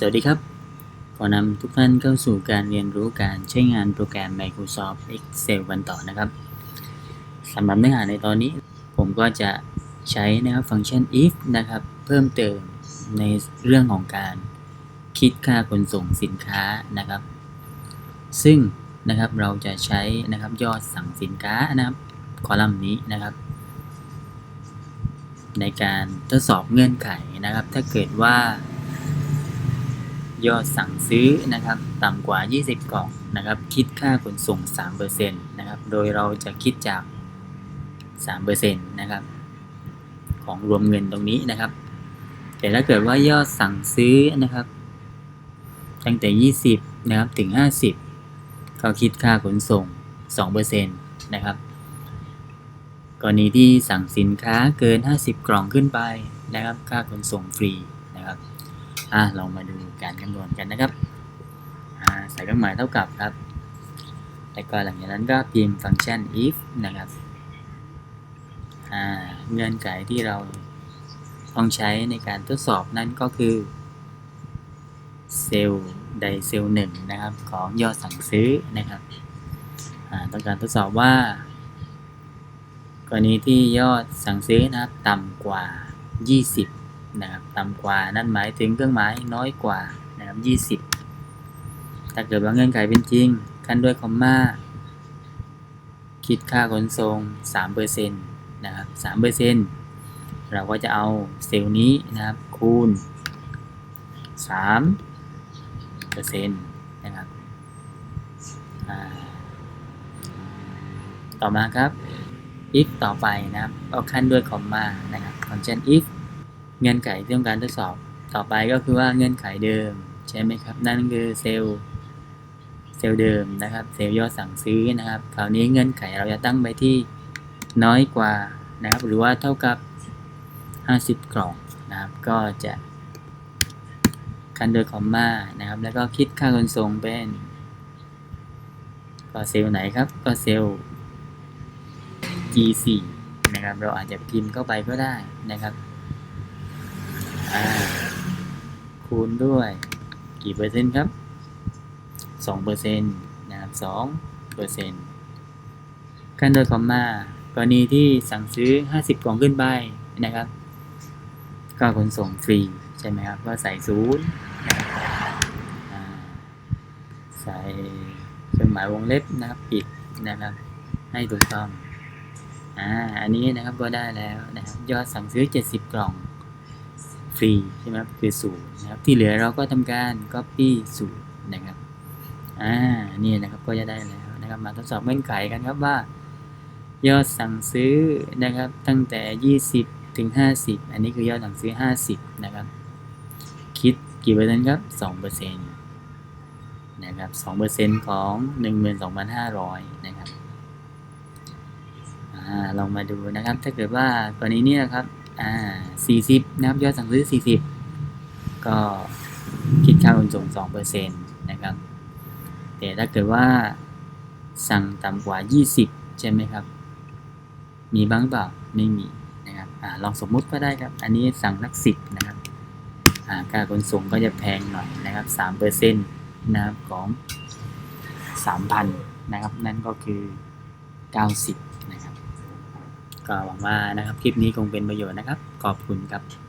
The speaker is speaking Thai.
สวัสดีครับ ขอนำทุกท่านเข้าสู่การเรียนรู้การใช้งานโปรแกรม Microsoft Excel กันต่อนะครับสำหรับเนื้อหาในตอนนี้ ผมก็จะใช้นะครับฟังก์ชัน if นะครับ เพิ่มเติมในเรื่องของการคิดค่าขนส่งสินค้านะครับ ซึ่งนะครับเราจะใช้นะครับยอดสั่งสินค้านะครับคอลัมน์นี้นะครับ ในการทดสอบเงื่อนไขนะครับ ถ้าเกิดว่า ยอดสั่งซื้อนะครับต่ำกว่า 20 กล่องนะครับคิดค่าขนส่ง3%นะครับโดยเราจะคิดจาก3%นะครับของรวมเงินตรงนี้นะครับ แต่ถ้าเกิดว่ายอดสั่งซื้อนะครับ ตั้งแต่ 20นะครับถึง 50เขาคิดค่าขนส่ง2%นะครับกรณีที่สั่งสินค้าเกิน 50 กล่องขึ้นไปนะครับ ค่าขนส่งฟรีนะครับ อะเรามาดูการคำนวณกันนะครับอ่าใส่เครื่องหมายเท่ากับครับแล้วก็หลังจากนั้นก็พิมพ์ฟังก์ชัน if นะครับอ่าเงื่อนไขที่เราต้องใช้ในการทดสอบนั่นก็คือเซลล์ใดเซลล์หนึ่งนะครับ ของยอดสั่งซื้อนะครับต้องการทดสอบว่า กรณีที่ยอดสั่งซื้อนะครับต่ำกว่า 20 นะครับต่ำกว่านั่นหมายถึงเครื่องหมายน้อยกว่านะครับ20 ถ้าเกิดว่าเงื่อนไขเป็นจริงขั้นด้วยคอมมาคิดค่าขนส่ง3%นะครับ3%เราก็จะเอาเซลล์นี้นะครับคูณ3%นะครับต่อมาครับ if ต่อไปนะครับเอาขั้นด้วยคอมมานะครับฟังก์ชัน if เงื่อนไขที่ต้องการทดสอบต่อไปก็คือว่าเงื่อนไขเดิมใช่ไหมครับ นั่นคือเซลล์เซลล์เดิมนะครับ เซลล์ยอดสั่งซื้อนะครับ คราวนี้เงื่อนไขเราจะตั้งไปที่น้อยกว่านะครับ หรือว่าเท่ากับ 50 กล่องนะครับ ก็จะคันโดยคอมมานะครับ แล้วก็คิดค่าขนส่งเป็นก็เซลล์ไหนครับ ก็เซลล์ G4 นะครับ เราอาจจะพิมพ์เข้าไปก็ได้นะครับ อ่า คูณด้วย กี่เปอร์เซ็นต์ครับสองเปอร์เซ็นต์นะครับสองเปอร์เซ็นต์ขั้นโดยคอมมากรณีที่สั่งซื้อ 50 กล่องขึ้นไปนะครับก็ขนส่งฟรีใช่ไหมครับ ก็ใส่ศูนย์ใส่เครื่องหมายวงเล็บนะครับปิดนะครับ ให้ถูกต้องอ่าอันนี้นะครับก็ได้แล้วนะครับยอดสั่งซื้อ 70 กล่อง ฟรีใช่ไหมครับคือศูนย์นะครับที่เหลือเราก็ทำการ copy ศูนย์นะครับอ่านี่นะครับก็จะได้แล้วนะครับมาทดสอบเงื่อนไขกันครับว่า ยอดสั่งซื้อนะครับตั้งแต่ 20 ถึง 50 อันนี้คือยอดสั่งซื้อ 50 นะครับ คิดกี่เปอร์เซ็นต์ครับ2เปอร์เซ็นต์นะครับ2เปอร์เซ็นต์ของ 12,500 นะครับอ่าลองมาดูนะครับ ถ้าเกิดว่ากรณีนี้นะครับ 40 นะครับ ยอดสั่งซื้อ 40 ก็คิดค่าขนส่ง2%นะครับ แต่ถ้าเกิดว่าสั่งต่ำกว่า 20 ใช่ไหมครับ มีบ้างเปล่า ไม่มีนะครับอลองสมมุติก็ได้ครับ อันนี้สั่งนัก 10 นะครับค่าขนส่งก็จะแพงหน่อยนะครับ3%นะครับของ 3,000 นะครับ นั่นก็คือ 90 ก็หวังว่านะครับคลิปนี้คงเป็นประโยชน์นะครับ ขอบคุณครับ